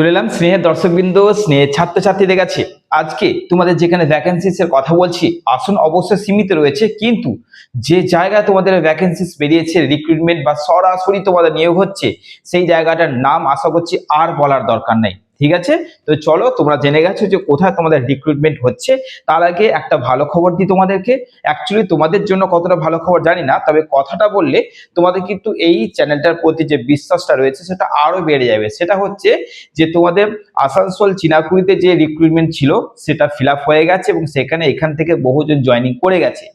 চলে এলাম স্নেহের দর্শকবৃন্দ, স্নেহের ছাত্রছাত্রীদের কাছে। আজকে তোমাদের যেখানে ভ্যাকেন্সিস এর কথা বলছি, আসন অবশ্যই সীমিত রয়েছে, কিন্তু যে জায়গায় তোমাদের ভ্যাকেন্সিস বেরিয়েছে রিক্রুটমেন্ট বা সরাসরি তোমাদের নিয়োগ হচ্ছে, সেই জায়গাটার নাম আশা করছি আর বলার দরকার নেই। ঠিক আছে? তো চলো, তোমরা জেনে গেছো যে কোথায় তোমাদের রিক্রুটমেন্ট হচ্ছে। তার আগে একটা ভালো খবর দিই তোমাদেরকে। অ্যাকচুয়ালি তোমাদের জন্য কতটা ভালো খবর জানি না, তবে কথাটা বললে তোমাদের কিন্তু এই চ্যানেলটার প্রতি যে বিশ্বাসটা রয়েছে, সেটা আরও বেড়ে যাবে। সেটা হচ্ছে যে তোমাদের আসানসোল চিনাকুড়িতে যে রিক্রুটমেন্ট ছিল, সেটা ফিল হয়ে গেছে এবং সেখানে এখান থেকে বহুজন জয়েনিং করে গেছে।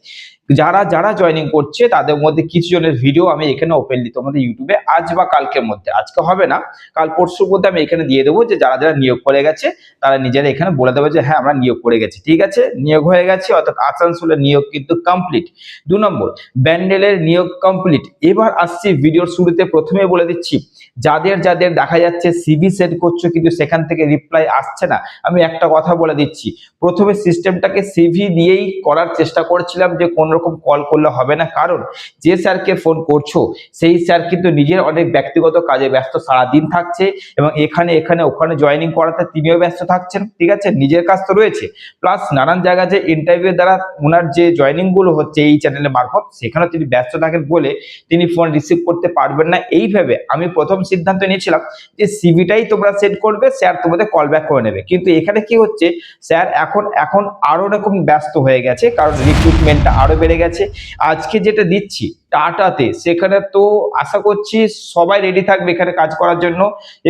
যারা যারা জয়েনিং করছে, তাদের মধ্যে কিছু জনের ভিডিও আমি এখানে ওপেনলি তোমাদের ইউটিউবে আজ বা কালকের মধ্যে। আজকে হবে না, কাল পরশুর মধ্যে আমি এখানে দিয়ে দেবো যে যারা যারা নিয়োগ করে গেছে, তারা নিজেরা এখানে বলে দেবে যে হ্যাঁ আমরা নিয়োগ করে গেছি। ঠিক আছে? নিয়োগ হয়ে গেছে, অর্থাৎ আসানসোলের নিয়োগ কিন্তু কমপ্লিট দু নম্বর, ব্যান্ডেলের নিয়োগ কমপ্লিট এবার আসছি ভিডিওর শুরুতে প্রথমে বলে দিচ্ছি যাদের যাদের দেখা যাচ্ছে সিভি সেন্ড করছ কিন্তু সেখান থেকে রিপ্লাই আসছে না, আমি একটা কথা বলে দিচ্ছি। প্রথমে সিস্টেমটাকে সিভি দিয়েই করার চেষ্টা করছিলাম যে কোন রকম কল করলে হবে না। কারণ যে স্যারকে ফোন করছ, সেই স্যার কিন্তু নিজের অনেক ব্যক্তিগত কাজে ব্যস্ত, সারাদিন থাকছে এবং এখানে এখানে, ওখানে জয়েনিং করাতে তিনিও ব্যস্ত থাকছেন, ঠিক আছে? নিজের কাজ তো রয়েছে। প্লাস নানান জায়গায় যে ইন্টারভিউ দ্বারা ওনার যে জয়েনিংগুলো হচ্ছে এই চ্যানেলের মারফত সেখানে তিনি ব্যস্ত থাকেন বলে তিনি ফোন রিসিভ করতে পারবেন না। এইভাবে আমি প্রথম সিদ্ধান্ত নিয়েছিলাম যে সিভিটাই তোমরা সেট করবে স্যার তোমাদের কল ব্যাক করে নেবে। কিন্তু এখানে কি হচ্ছে স্যার এখন এখন আরও রকম ব্যস্ত হয়ে গেছে, কারণ রিক্রুটমেন্টটা আরও বেড়ে গেছে। আজকে যেটা দিচ্ছি টাটাতে। সেখানে তো আশা করছি সবাই রেডি থাকবে এখানে কাজ করার জন্য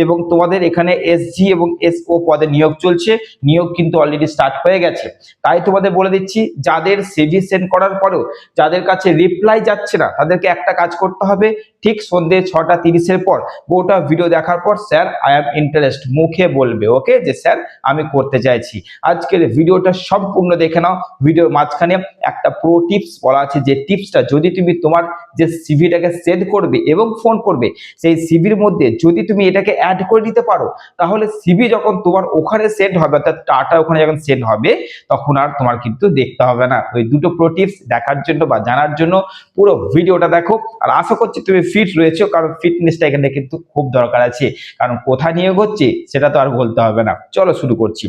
এবং তোমাদের এখানে এসজি এবং এসও পদে নিয়োগ চলছে। নিয়োগ কিন্তু অলরেডি স্টার্ট হয়ে গেছে। তাই তোমাদের বলে দিচ্ছি, যাদের সিভি সেন্ড করার পরেও, যাদের কাছে রিপ্লাই যাচ্ছে না, তাদেরকে একটা কাজ করতে হবে। ঠিক সন্ধ্যে ছটা তিরিশের পর, গোটা ভিডিও দেখার পর স্যার আই অ্যাম ইন্টারেস্ট মুখে বলবে ওকে যে স্যার, আমি করতে চাইছি। আজকের ভিডিওটা সম্পূর্ণ দেখে নাও। ভিডিওর মাঝখানে একটা প্রো টিপস বলা আছে, যে টিপসটা যদি তুমি তোমার যে সিভিটাকে সেট করবে এবং ফোন করবে, সেই সিভির মধ্যে যদি তুমি এটাকে অ্যাড করে দিতে পারো, তাহলে সিভি যখন তোমার ওখানে সেন্ড হবে, অর্থাৎ টাটা ওখানে যখন সেন্ড হবে, তখন আর তোমার কিন্তু দেখতে হবে না। ওই দুটো প্রো টিপস দেখার জন্য বা জানার জন্য পুরো ভিডিওটা দেখো। আর আশা করছি তুমি ফিট রয়েছো, কারণ ফিটনেসটা এখানে কিন্তু খুব দরকার আছে। কারণ কোথায় নিয়োগ হচ্ছে, সেটা তো আর বলতে হবে না। চলো শুরু করছি।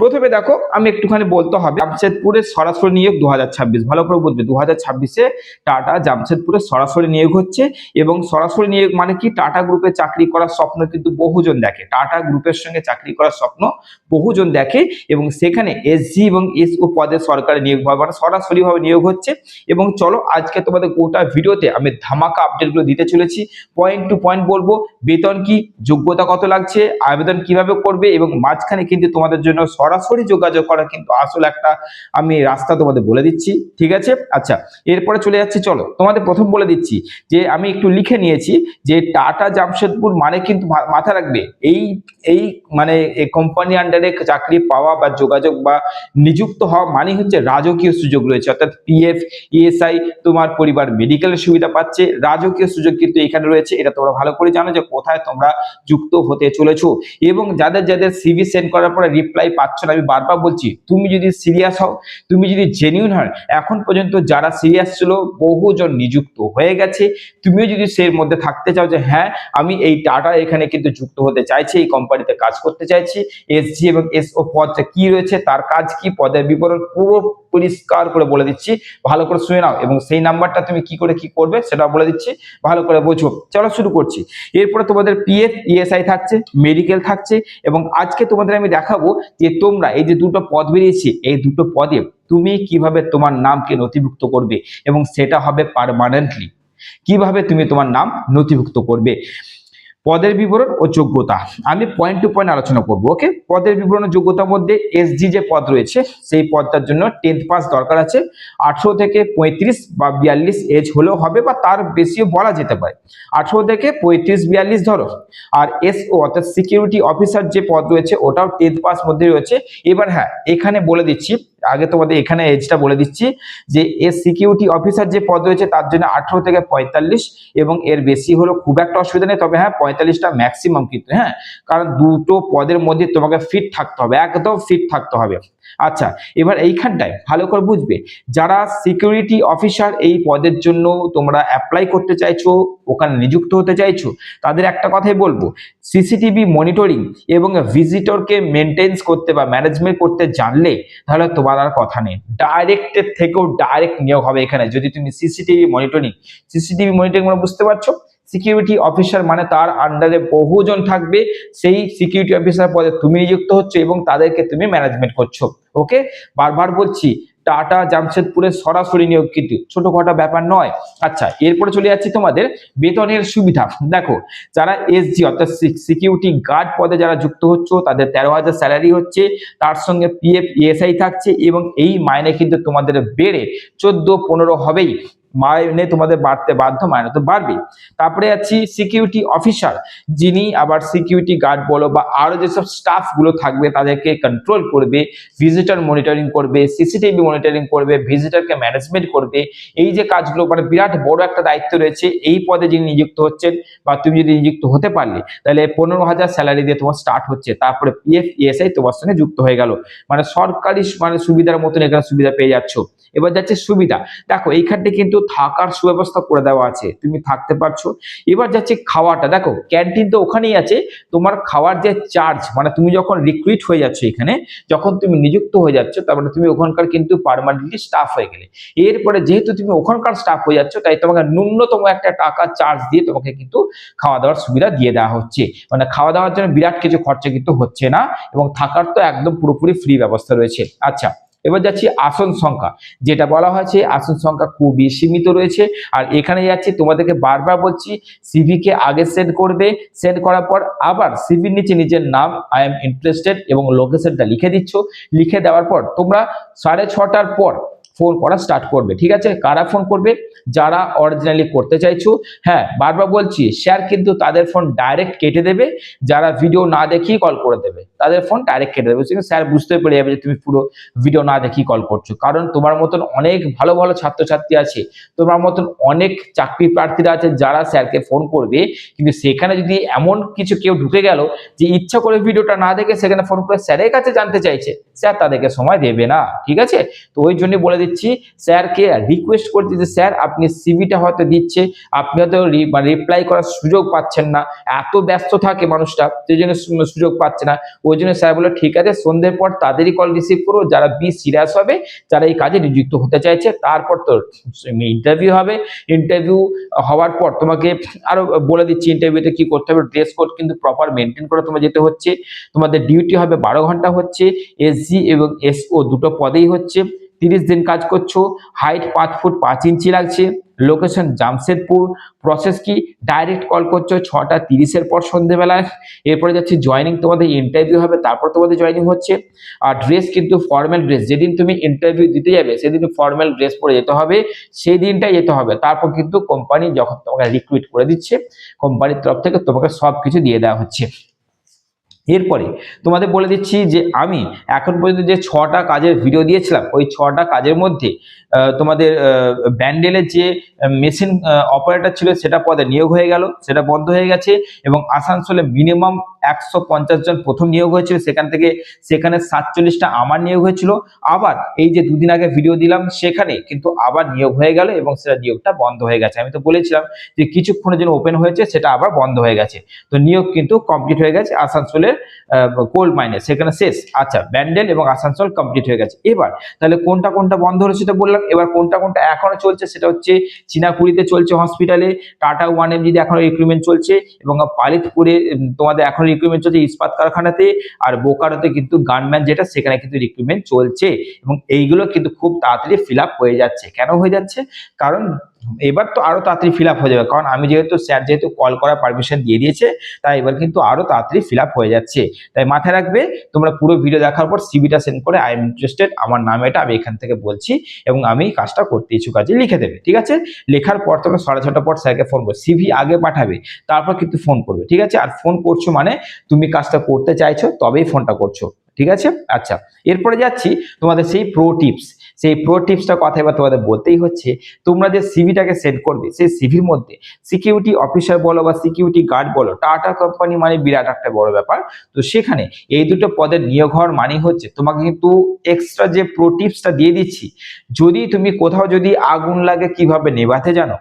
প্রথমে দেখো, আমি একটুখানি বলতে হবে জামশেদপুরের সরাসরি নিয়োগ দু হাজার ছাব্বিশ। ভালো করে বুঝবে, দু হাজার টাটা জামশেদপুরে সরাসরি নিয়োগ হচ্ছে এবং সরাসরি নিয়োগ মানে কি? টাটা গ্রুপে চাকরি করার স্বপ্ন কিন্তু বহুজন দেখে। টাটা গ্রুপের সঙ্গে চাকরি করার স্বপ্ন বহুজন দেখে এবং সেখানে এসজি এবং এসও পদে সরকারি নিয়োগ হবে মানে সরাসরি ভাবে নিয়োগ হচ্ছে। এবং চলো আজকে তোমাদের গোটা ভিডিওতে আমি ধামাকা আপডেটগুলো দিতে চলেছি। পয়েন্ট টু পয়েন্ট বলব, বেতন কি, যোগ্যতা কত লাগছে, আবেদন কীভাবে করবে এবং মাঝখানে কিন্তু তোমাদের জন্য সরাসরি যোগাযোগ করা কিন্তু আসলে একটা আমি রাস্তা তোমাদের বলে দিচ্ছি। ঠিক আছে? আচ্ছা এরপরে চলে যাচ্ছি, চলো তোমাদের প্রথম বলে দিচ্ছি যে আমি একটু লিখে নিয়েছি যে টাটা জামশেদপুর মানে কিন্তু মাথা রাখবে। এই এই মানে কোম্পানি আন্ডারে চাকরি পাওয়া বা যোগাযোগ বা নিযুক্ত হওয়া মানে হচ্ছে রাজকীয় সুযোগ রয়েছে। অর্থাৎ পিএফ ইএসআই তোমার পরিবার মেডিকেলের সুবিধা পাচ্ছে। রাজকীয় সুযোগ কিন্তু এখানে রয়েছে। এটা তোমরা ভালো করে জানো যে কোথায় তোমরা যুক্ত হতে চলেছো। এবং যাদের যাদের সিভি সেন্ড করার পরে রিপ্লাই পাচ্ছ না, আমি বারবার বলছি, তুমি যদি সিরিয়াস হও, তুমি যদি জেনিউন হয়, এখন পর্যন্ত যারা সিরিয়াস ছিল, বহুজন নিযুক্ত হয়ে গেছে। তুমিও যদি সেই মধ্যে থাকতে চাও যে হ্যাঁ আমি এই টাটা এখানে কিন্তু যুক্ত হতে চাইছি, এই কোম্পানিতে কাজ করতে চাইছি। এসজি এবং এসও পদটা কি রয়েছে, তার কাজ কি, পদের বিবরণ পুরো পরিষ্কার করে বলে দিচ্ছি। ভালো করে শুনে নাও এবং সেই নাম্বারটা তুমি কি করে কি করবে সেটা বলে দিচ্ছি। ভালো করে বোঝো। চলো শুরু করছি। এরপরে তোমাদের পিএফ ইএসআই থাকছে মেডিকেল থাকছে এবং আজকে তোমাদের আমি দেখাবো যে তোমরা এই যে দুটো পদ বেরিয়েছে, এই দুটো পদে তুমি কীভাবে তোমার নামকে নথিভুক্ত করবে এবং সেটা হবে পারমানেন্টলি কীভাবে তুমি তোমার নাম নথিভুক্ত করবে? পদের বিবরণ ও যোগ্যতা। আমি পয়েন্ট টু পয়েন্ট আলোচনা করব ওকে পদের বিবরণ ও যোগ্যতার মধ্যে এসজি যে পদ রয়েছে, সেই পদটার জন্য টেন্থ পাস দরকার আছে। আঠেরো থেকে পঁয়ত্রিশ বা বিয়াল্লিশ এজ হলেও হবে বা তার বেশিও বলা যেতে পারে। আঠেরো থেকে পঁয়ত্রিশ, বিয়াল্লিশ ধরো। আর এসও অর্থাৎ সিকিউরিটি অফিসার যে পদ রয়েছে, ওটাও টেন্থ পাস মধ্যে রয়েছে। এবার হ্যাঁ এখানে বলে দিচ্ছি আগে তোমাদের এখানে এজটা বলে দিচ্ছি যে এর সিকিউরিটি অফিসার যে পদ রয়েছে তার জন্য আঠারো থেকে পঁয়তাল্লিশ এবং এর বেশি হলো খুব একটা অসুবিধা নেই, তবে হ্যাঁ পঁয়তাল্লিশটা ম্যাক্সিমাম কিন্তু হ্যাঁ? কারণ দুটো পদের মধ্যে তোমাকে ফিট থাকতে হবে, একদম ফিট থাকতে হবে। আচ্ছা এবার এইখানটায় ভালো করে বুঝবে, যারা সিকিউরিটি অফিসার এই পদের জন্য তোমরা অ্যাপ্লাই করতে চাইছো, ওখানে নিযুক্ত হতে চাইছো, তাদের একটা কথাই বলব সিসিটিভি মনিটরিং এবং ভিজিটরকে মেনটেন্স করতে বা ম্যানেজমেন্ট করতে জানলে তাহলে তোমার আর কথা নেই। ডাইরেক্টের থেকেও ডাইরেক্ট নিয়োগ হবে এখানে। যদি তুমি সিসিটিভি মনিটরিং সিসিটিভি মনিটরিং মানে বুঝতে পারছ? সিকিউরিটি অফিসার মানে তার আন্ডারে বহুজন থাকবে। সেই সিকিউরিটি অফিসার পদে তুমি নিযুক্ত হচ্ছে এবং তাদেরকে তুমি ম্যানেজমেন্ট করছ। ওকে বারবার বলছি টাটা, জামশেদপুরে সরাসরি নিয়োগ কিন্তু। ছোটখাটো ব্যাপার নয়। আচ্ছা এরপরে চলে যাচ্ছি তোমাদের বেতনের সুবিধা। দেখো, যারা এসজি অর্থাৎ সিকিউরিটি গার্ড পদে যারা যুক্ত হচ্ছে, তাদের তেরো হাজার স্যালারি হচ্ছে, তার সঙ্গে পিএফ ইএসআই থাকছে এবং এই মাইনে কিন্তু তোমাদের বেড়ে চোদ্দ, পনেরো হবেই। মাইনে তোমাদের বাড়তে বাধ্য মাইনে তো বাড়বে। তারপরে আছি সিকিউরিটি অফিসার যিনি আবার সিকিউরিটি গার্ড বলো বা আরও যেসব স্টাফগুলো থাকবে তাদেরকে কন্ট্রোল করবে ভিজিটর মনিটরিং করবে সিসিটিভি মনিটরিং করবে ভিজিটরকে ম্যানেজমেন্ট করবে। এই যে কাজগুলো মানে বিরাট বড় একটা দায়িত্ব রয়েছে, এই পদে যিনি নিযুক্ত হচ্ছেন বা তুমি যদি নিযুক্ত হতে পারলে, তাহলে পনেরো হাজার স্যালারি দিয়ে তোমার স্টার্ট হচ্ছে। তারপরে পিএফ ইএসআই তোমার সঙ্গে যুক্ত হয়ে গেল। মানে সরকারি মানে সুবিধার মতন এখানে সুবিধা পেয়ে যাচ্ছ। এবার যাচ্ছে সুবিধা। দেখো, এইখানটি কিন্তু থাকার সুব্যবস্থা করে দেওয়া আছে, তুমি থাকতে পারছ। এবার যাচ্ছে খাওয়াটা, দেখো ক্যান্টিন তো ওখানেই আছে, তোমার খাওয়ার যে চার্জ মানে তুমি যখন রিক্রুইট হয়ে যাচ্ছ এখানে, যখন তুমি নিযুক্ত হয়ে যাচ্ছ, তার মানে তুমি ওখানকার কিন্তু পারমানেন্টলি স্টাফ হয়ে গেলে। এরপরে যেহেতু তুমি ওখানকার স্টাফ হয়ে যাচ্ছ, তাই তোমাকে ন্যূনতম একটা টাকা চার্জ দিয়ে তোমাকে কিন্তু খাওয়া দাওয়ার সুবিধা দিয়ে দেওয়া হচ্ছে। মানে খাওয়া দাওয়ার জন্য বিরাট কিছু খরচা কিন্তু হচ্ছে না, এবং থাকার তো একদম পুরোপুরি ফ্রি ব্যবস্থা রয়েছে। আচ্ছা এবার যাচ্ছি আসন সংখ্যা। যেটা বলা হয়েছে, আসন সংখ্যা খুবই সীমিত রয়েছে। আর এখানে যাচ্ছি, তোমাদেরকে বারবার বলছি সিভিকে আগে সেন্ড করবে। সেন্ড করার পর আবার সিভির নিচে নিজের নাম আই এম ইন্টারেস্টেড এবং লোকেশনটা লিখে দিচ্ছ। লিখে দেওয়ার পর তোমরা সাড়ে ছটার পর ফোন করা স্টার্ট করবে, ঠিক আছে? কারা ফোন করবে? যারা অরিজিনালি করতে চাইছো। হ্যাঁ বারবার বলছি স্যার কিন্তু তাদের ফোন ডাইরেক্ট কেটে দেবে। যারা ভিডিও না দেখেই কল করে দেবে, তাদের ফোন ডাইরেক্ট কেটে দেবে। স্যার বুঝতে পেরে যাবে যে তুমি পুরো ভিডিও না দেখেই কল করছ। কারণ তোমার মতন অনেক ভালো ভালো ছাত্রছাত্রী আছে, তোমার মতন অনেক চাকরি প্রার্থীরা আছে যারা স্যারকে ফোন করবে। কিন্তু সেখানে যদি এমন কিছু কেউ ঢুকে গেল যে ইচ্ছা করে ভিডিওটা না দেখে সেখানে ফোন করে স্যারের কাছে জানতে চাইছে স্যার তাদেরকে সময় দেবে না, ঠিক আছে? তো ওই জন্য বলে দিচ্ছি। স্যারকে রিকোয়েস্ট করছি যে, স্যার, আপনি সিভিটা হয়তো দিচ্ছে। আপনি হয়তো রিপ্লাই করার সুযোগ পাচ্ছেন না। এত ব্যস্ত থাকে মানুষটা, সেই জন্য সুযোগ পাচ্ছে না। ওই জন্য স্যার বলে ঠিক আছে, সন্ধ্যের পর তাদেরই কল রিসিভ করো। যারা বি সিরিয়াস হবে, যারা এই কাজে নিযুক্ত হতে চাইছে, তারপর তো ইন্টারভিউ হবে। ইন্টারভিউ হওয়ার পর তোমাকে আরও বলে দিচ্ছি ইন্টারভিউতে কি করতে হবে। ড্রেস কোড কিন্তু প্রপার মেনটেন করে তোমার যেতে হচ্ছে। তোমাদের ডিউটি হবে বারো ঘণ্টা হচ্ছে। এসজি এবং এসও দুটো পদেই হচ্ছে। তিরিশ দিন কাজ করছ হাইট পাঁচ ফুট পাঁচ ইঞ্চি লাগছে লোকেশন জামশেদপুর প্রসেস কি? ডাইরেক্ট কল করছ ছটা তিরিশের পর সন্ধেবেলায়, এরপরে যাচ্ছে জয়নিং তোমাদের ইন্টারভিউ হবে, তারপর তোমাদের জয়নিং হচ্ছে, আর ড্রেস কিন্তু ফর্মাল ড্রেস যেদিন তুমি ইন্টারভিউ দিতে যাবে, সেদিন ফর্মাল ড্রেস পরে যেতে হবে সেই দিনটাই যেতে হবে, তারপর কিন্তু কোম্পানি যখন তোমাকে রিক্রুইট করে দিচ্ছে কোম্পানির তরফ থেকে তোমাকে সব কিছু দিয়ে দেওয়া হচ্ছে। এরপরে তোমাদের বলে দিচ্ছি যে আমি এখন পর্যন্ত যে ছটা কাজের ভিডিও দিয়েছিলাম, ওই ছটা কাজের মধ্যে তোমাদের ব্যান্ডেলের যে মেশিন অপারেটর ছিল সেটা পদে নিয়োগ হয়ে গেল, সেটা বন্ধ হয়ে গেছে এবং আসানসোলে মিনিমাম একশো পঞ্চাশ জন প্রথম নিয়োগ হয়েছিল, সেখান থেকে সেখানে সাতচল্লিশটা আমার নিয়োগ হয়েছিল। আবার এই যে দুদিন আগে ভিডিও দিলাম, সেখানে কিন্তু আবার নিয়োগ হয়ে গেল এবং সেটা নিয়োগটা বন্ধ হয়ে গেছে। আমি তো বলেছিলাম যে কিছুক্ষণের জন্য ওপেন হয়েছে, সেটা আবার বন্ধ হয়ে গেছে। তো নিয়োগ কিন্তু কমপ্লিট হয়ে গেছে আসানসোলের কোল মাইনে সেখানে শেষ। আচ্ছা ব্যান্ডেল এবং আসানসোল কমপ্লিট হয়ে গেছে। এবার, তাহলে কোনটা কোনটা বন্ধ হলো সেটা বললাম। এবার কোনটা কোনটা এখনও চলছে সেটা হচ্ছে চিনাকুড়িতে চলছে হসপিটালে টাটা ওয়ান এম যদি এখনও রিক্রুটমেন্ট চলছে এবং পালিতপুরে তোমাদের এখনও রিক্রুটমেন্ট চলছে ইস্পাত কারখানাতে। আর বোকারোতে কিন্তু গানম্যান যেটা, সেখানে কিন্তু রিক্রুটমেন্ট চলছে। এবং এইগুলো কিন্তু খুব তাড়াতাড়ি ফিল হয়ে যাচ্ছে। কেন হয়ে যাচ্ছে? কারণ এবার তো আরও তাড়াতাড়ি ফিল আপ হয়ে যাবে। কারণ আমি যেহেতু স্যার যেহেতু কল করার পারমিশন দিয়ে দিয়েছে, তাই এবার কিন্তু আরও তাড়াতাড়ি ফিল আপ হয়ে যাচ্ছে। তাই মাথায় রাখবে, তোমরা পুরো ভিডিও দেখার পর সিবিটা সেন্ড করে আই এম ইন্টারেস্টেড আমার নাম এটা, আমি এখান থেকে বলছি এবং আমি কাজটা করতে ইচ্ছুক আছি। লিখে দেবে, ঠিক আছে? লেখার পর তোমরা সাড়ে ছটা পর স্যারকে ফোন করবে। সিভি আগে পাঠাবে, তারপর কিন্তু ফোন করবে, ঠিক আছে? আর ফোন করছ মানে তুমি কাজটা করতে চাইছো, তবেই ফোনটা করছ, ঠিক আছে? আচ্ছা এরপরে যাচ্ছি তোমাদের সেই প্রো টিপস সেই প্রো টিপসটা কথা এবার তোমাদের বলতেই হচ্ছে, তোমরা যে সিভিটাকে সেন্ড করবে, সেই সিভির মধ্যে সিকিউরিটি অফিসার বলো বা সিকিউরিটি গার্ড বলো টাটা কোম্পানি মানে বিরাট একটা বড় ব্যাপার। তো সেখানে এই দুটো পদের নিয়োগ হওয়ার মানে হচ্ছে, তোমাকে কিন্তু এক্সট্রা যে প্রো টিপসটা দিয়ে দিচ্ছি, যদি তুমি কোথাও যদি আগুন লাগে কীভাবে নেভাতে জানো?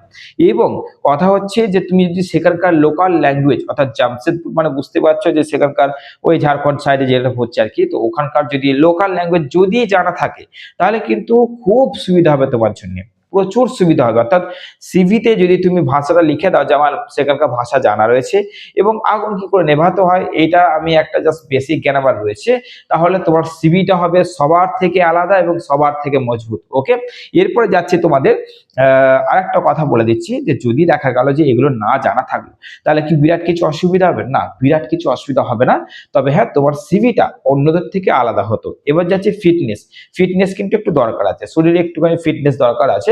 এবং কথা হচ্ছে যে তুমি যদি সেখানকার লোকাল ল্যাঙ্গুয়েজ অর্থাৎ জামশেদপুর মানে বুঝতে পারছ যে সেখানকার ওই ঝাড়খণ্ড সাইডে যেটা হচ্ছে আর কি, তো ওখানকার যদি লোকাল ল্যাঙ্গুয়েজ যদি জানা থাকে, তাহলে কিন্তু খুব সুবিধা হবে তোমার জন্য প্রচুর সুবিধা হবে। অর্থাৎ সিভিতে যদি তুমি ভাষাটা লিখে দাও যে আমার সেখানকার ভাষা জানা রয়েছে এবং আগুন কি করে নেভাতে হয়, এটা আমি একটা জাস্ট বেসিক জ্ঞান আমার রয়েছে, তাহলে তোমার সিভিটা হবে সবার থেকে আলাদা এবং সবার থেকে মজবুত। ওকে এরপরে যাচ্ছে তোমাদের আরেকটা কথা বলে দিচ্ছি যে যদি দেখা গেল যে এগুলো না জানা থাকল, তাহলে কি বিরাট কিছু অসুবিধা হবে? না, বিরাট কিছু অসুবিধা হবে না। তবে হ্যাঁ তোমার সিভিটা অন্যদের থেকে আলাদা হতো। এবার যাচ্ছে ফিটনেস ফিটনেস কিন্তু একটু দরকার আছে। শরীরে একটুখানি ফিটনেস দরকার আছে।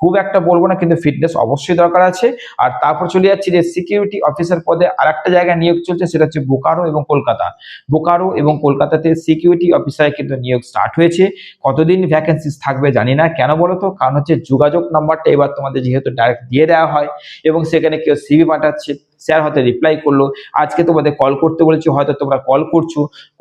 খুব একটা বলব না, কিন্তু ফিটনেস অবশ্যই দরকার আছে। আর তারপর চলে যাচ্ছি যে সিকিউরিটি অফিসার পদে আরেকটা জায়গায় নিয়োগ চলছে, সেটা হচ্ছে বোকারো এবং কলকাতা। বোকারো এবং কলকাতাতে সিকিউরিটি অফিসারে কিন্তু নিয়োগ স্টার্ট হয়েছে। কতদিন ভ্যাকেন্সিস থাকবে জানি না, কেন বলো তো? কারণ হচ্ছে যোগাযোগ নাম্বারটা এবার তোমাদের যেহেতু ডাইরেক্ট দিয়ে দেওয়া হয়, এবং সেখানে কেউ সিভি পাঠাচ্ছে স্যার হয়তো রিপ্লাই করল। আজকে তোমাদের কল করতে বলেছি, হয়তো তোমরা কল করছ।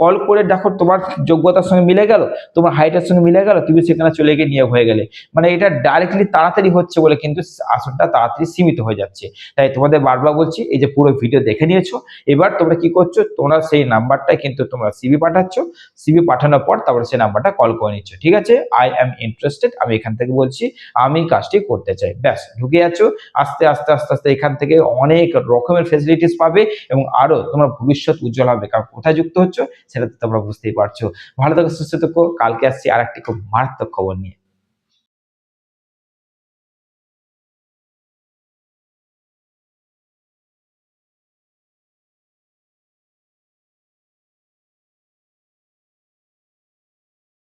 কল করে দেখো তোমার যোগ্যতার সঙ্গে মিলে গেল, তোমার হাইটের সঙ্গে মিলে গেল, তুমি সেখানে চলে গিয়ে নিয়োগ হয়ে গেলে। মানে এটা ডাইরেক্টলি তাড়াতাড়ি হচ্ছে বলে কিন্তু আসনটা তাড়াতাড়ি সীমিত হয়ে যাচ্ছে। তাই তোমাদের বারবার বলছি, এই যে পুরো ভিডিও দেখে নিয়েছো, এবার তোমরা কি করছ, তোমরা সেই নাম্বারটাই কিন্তু তোমরা সিবি পাঠাচ্ছ। সিবি পাঠানোর পর তারপরে সেই নাম্বারটা কল করে নিচ্ছ, ঠিক আছে? আই অ্যাম ইন্টারেস্টেড আমি এখান থেকে বলছি, আমি কাজটি করতে চাই। ব্যাস, ঢুকে যাচ্ছ আস্তে আস্তে আস্তে আস্তে এখান থেকে অনেক রকমের ফেসিলিটিস পাবে এবং আরও তোমার ভবিষ্যৎ উজ্জ্বল হবে। কারণ কোথায় যুক্ত হচ্ছ, সেটা তো তোমরা বুঝতেই পারছ। ভালো থাকো, সুস্থ থাকো, কালকে আসছি আর একটি খুব মারাত্মক খবর নিয়ে।